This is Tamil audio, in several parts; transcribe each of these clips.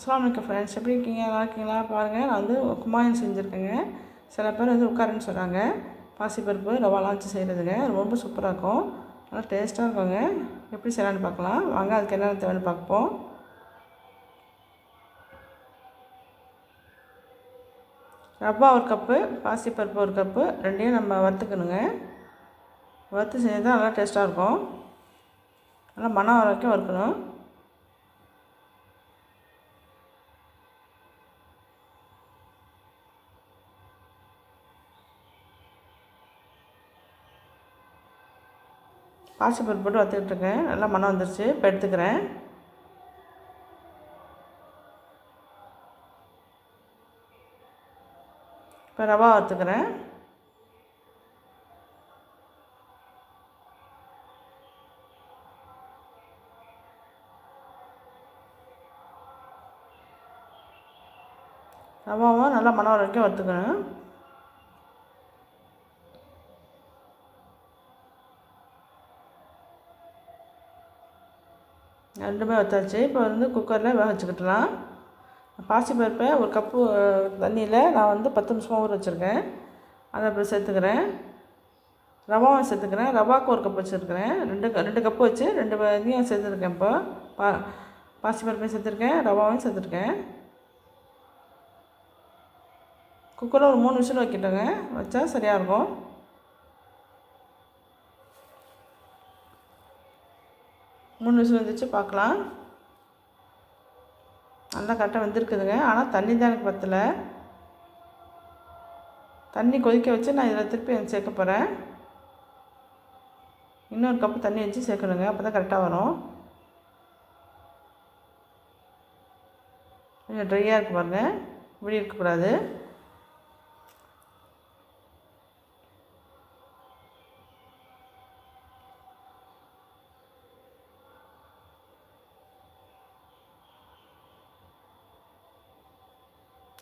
அஸ்லாம் வலைக்கம் ஃப்ரெண்ட்ஸ் எப்படி இருக்கீங்க? நல்லா இருக்கீங்களா? பாருங்கள் நான் வந்து குமாயன் செஞ்சுருக்கேங்க. சில பேர் வந்து உட்காருன்னு சொல்கிறாங்க பாசிப்பருப்பு ரவாலாம் வச்சு செய்கிறதுங்க ரொம்ப சூப்பராக இருக்கும். நல்லா டேஸ்ட்டாக இருக்குங்க. எப்படி செய்யலான்னு பார்க்கலாம். வாங்க அதுக்கு என்னென்ன தேவைன்னு பார்ப்போம். ரவா ஒரு கப்பு பாசிப்பருப்பு ஒரு கப்பு. ரெண்டையும் நம்ம வறுத்துக்கணுங்க. வறுத்து செஞ்சு தான் நல்லா டேஸ்ட்டாக இருக்கும். நல்லா மனம் வரைக்கும் வறுக்கணும் பாசிப்பருப்பு போட்டு வறுத்துக்கிட்டுருக்கேன். நல்லா மனம் வந்துருச்சு. இப்போ எடுத்துக்கிறேன். இப்போ ரவா வறுத்துக்கிறேன். ரவாவும் நல்லா மனம் வரைக்கும் வறுத்துக்கணும். ரெண்டுமே வச்சாச்சு. இப்போ வந்து குக்கரில் வேக வச்சுக்கிட்டலாம் பாசிப்பருப்பை ஒரு கப்பு தண்ணியில் நான் வந்து பத்து நிமிஷமாக ஊற வச்சுருக்கேன். அதை அப்புறம் சேர்த்துக்கிறேன். ரவாவும் சேர்த்துக்கிறேன். ரவாவுக்கு ஒரு கப் வச்சுருக்கிறேன். ரெண்டு ரெண்டு கப்பு வச்சு ரெண்டு இதையும் சேர்த்துருக்கேன் இப்போ. பா பாசிப்பருப்பையும் சேர்த்துருக்கேன். ரவாவும் சேர்த்துருக்கேன். குக்கரில் ஒரு மூணு விசில் வைக்கிட்டோங்க. வச்சா சரியாக இருக்கும். மூணு விசில் வந்துச்சு பார்க்கலாம். நல்லா கரெக்டாக வந்திருக்குதுங்க. ஆனால் தண்ணி தான் எனக்கு பத்தலை. தண்ணி கொதிக்க வச்சு நான் இதில் திருப்பி சேர்க்க போகிறேன் இன்னொரு கப்பு தண்ணி வச்சு சேர்க்கணுங்க. அப்போ தான் கரெக்டாக வரும். கொஞ்சம் ட்ரையாக இருக்கு பாருங்கள் இப்படி இருக்கக்கூடாது.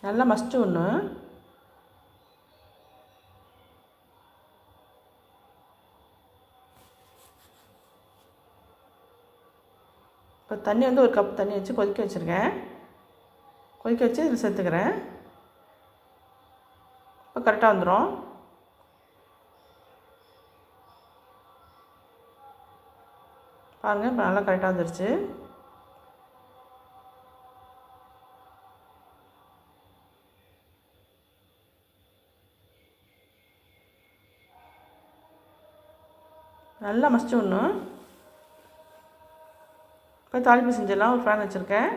நல்லா மஸ்ட்டு ஒன்று இப்போ தண்ணி வந்து ஒரு கப் தண்ணி வச்சு கொதிக்க வச்சுருக்கேன். கொதிக்க வச்சு இதில் சேர்த்துக்கிறேன். இப்போ கரெக்டாக வந்துடும். பாருங்கள் இப்போ நல்லா கரெக்டாக வந்துருச்சு. நல்லா மசிச்சு விடணும். இப்போ தாளிப்பு செஞ்சிடலாம் ஒரு ஃபேன் வச்சுருக்கேன்.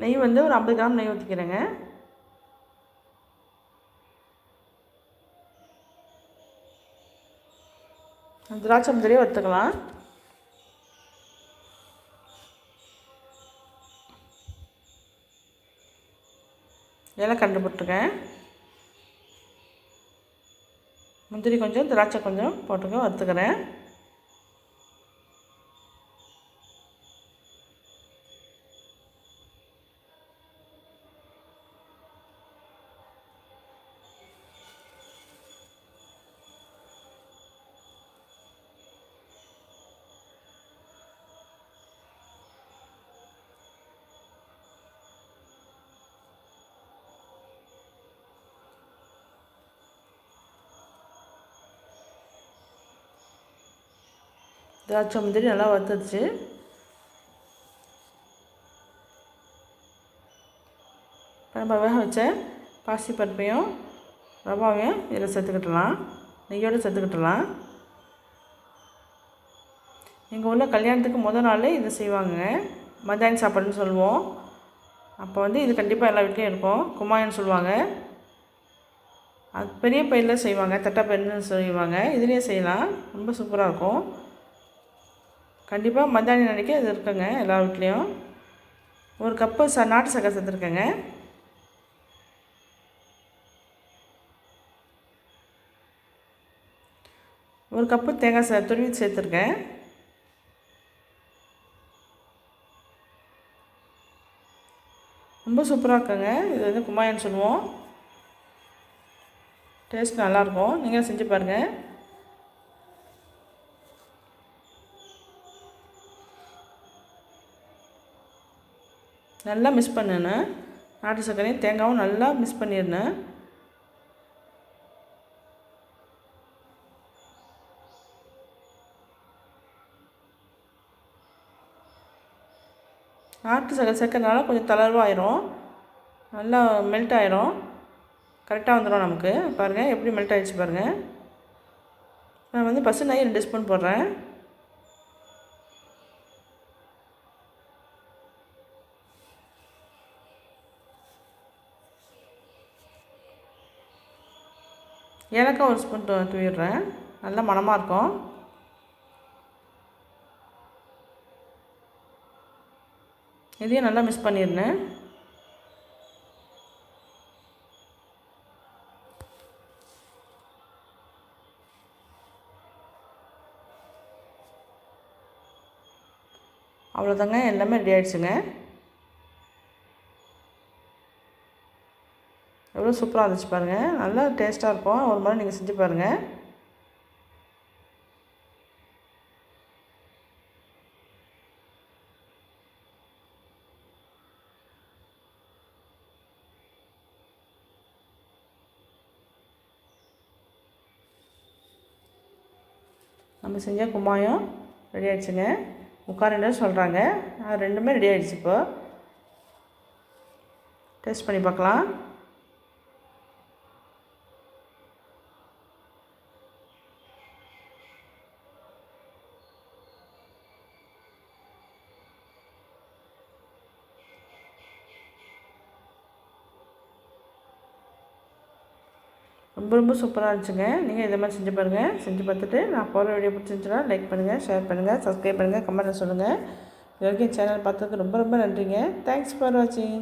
நெய் வந்து ஒரு ஐம்பது கிராம் நெய் ஊற்றிக்கிறேங்க திராட்சை முந்திரியே வறுத்துக்கலாம் இதெல்லாம் கண்டுபிட்ருக்கேன் முந்திரி கொஞ்சம் திராட்சை கொஞ்சம் போட்டுக்க வறுத்துக்கிறேன். திராட்சை முந்திரி நல்லா வறுத்துடுச்சு. இப்போ நம்ம வேக வச்ச பாசி பருப்பையும் ரவாவையும் இதில் சேர்த்துக்கிட்டலாம். நெய்யோடு சேர்த்துக்கிட்டலாம். எங்கள் ஊரில் கல்யாணத்துக்கு முதல் நாளே இதை செய்வாங்க. மத்தியானம் சாப்பாடுன்னு சொல்லுவோம். அப்போ வந்து இது கண்டிப்பாக எல்லா வீட்லேயும் இருக்கும். குமாயன்னு சொல்லுவாங்க. அது பெரிய பயிரில் செய்வாங்க. தட்டைப்பயிர்னு செய்வாங்க இதுலேயும் செய்யலாம். ரொம்ப சூப்பராக இருக்கும். கண்டிப்பாக மத்தியானம் அன்றைக்கி அது இருக்குங்க எல்லா வீட்லேயும். ஒரு கப்பு ச நாட்டு சக்கரை சேர்த்துருக்கேங்க. ஒரு கப்பு தேங்காய் ச துருவி சேர்த்துருக்கேன். ரொம்ப சூப்பராக இருக்குங்க இது வந்து குமாயன்னு சொல்லுவோம். டேஸ்ட் நல்லாயிருக்கும் நீங்களும் செஞ்சு பாருங்கள் நல்லா மிக்ஸ் பண்ணினேன் நாட்டு சர்க்கரையும் தேங்காயும் நல்லா மிக்ஸ் பண்ணிடணும் நாட்டு சர்க்கரை சேர்க்கறதுனால கொஞ்சம் தளர்வாயிரும். நல்லா மெல்ட் ஆயிரும். கரெக்டாக வந்துடும் நமக்கு. பாருங்கள் எப்படி மெல்ட் ஆகிடுச்சு பாருங்கள் நான் வந்து பசு நெய் ரெண்டு ஸ்பூன் போடுறேன். ஏலக்காய் ஒரு ஸ்பூன் தூவிடுறேன். நல்லா மணமாக இருக்கும். இதையும் நல்லா மிக்ஸ் பண்ணிடுறேன் அவ்வளோதாங்க எல்லாமே ரெடி ஆகிடுச்சுங்க எவ்வளோ சூப்பராக இருந்துச்சு பாருங்கள் நல்லா டேஸ்ட்டாக இருக்கும். ஒரு மாதிரி நீங்கள் செஞ்சு பாருங்கள் நம்ம செஞ்ச கும்மாயம் ரெடி ஆகிடுச்சுங்க முக்கால் ரெண்டு சொல்கிறாங்க அது ரெண்டுமே ரெடி ஆகிடுச்சு இப்போது டேஸ்ட் பண்ணி பார்க்கலாம். ரொம்ப ரொம்ப சூப்பராக இருந்துச்சுங்க. நீங்கள் இதை மாதிரி செஞ்சு பாருங்கள் செஞ்சு பார்த்துட்டு நான் போகிற வீடியோ பிடிச்சிருந்துச்சுன்னா லைக் பண்ணுங்கள் ஷேர் பண்ணுங்கள் சப்ஸ்கிரைப் பண்ணுங்கள் கமெண்ட்டில் சொல்லுங்கள் இது வரைக்கும் சேனல் பார்த்ததுக்கு ரொம்ப ரொம்ப நன்றிங்க. தேங்க்ஸ் ஃபார் வாட்சிங்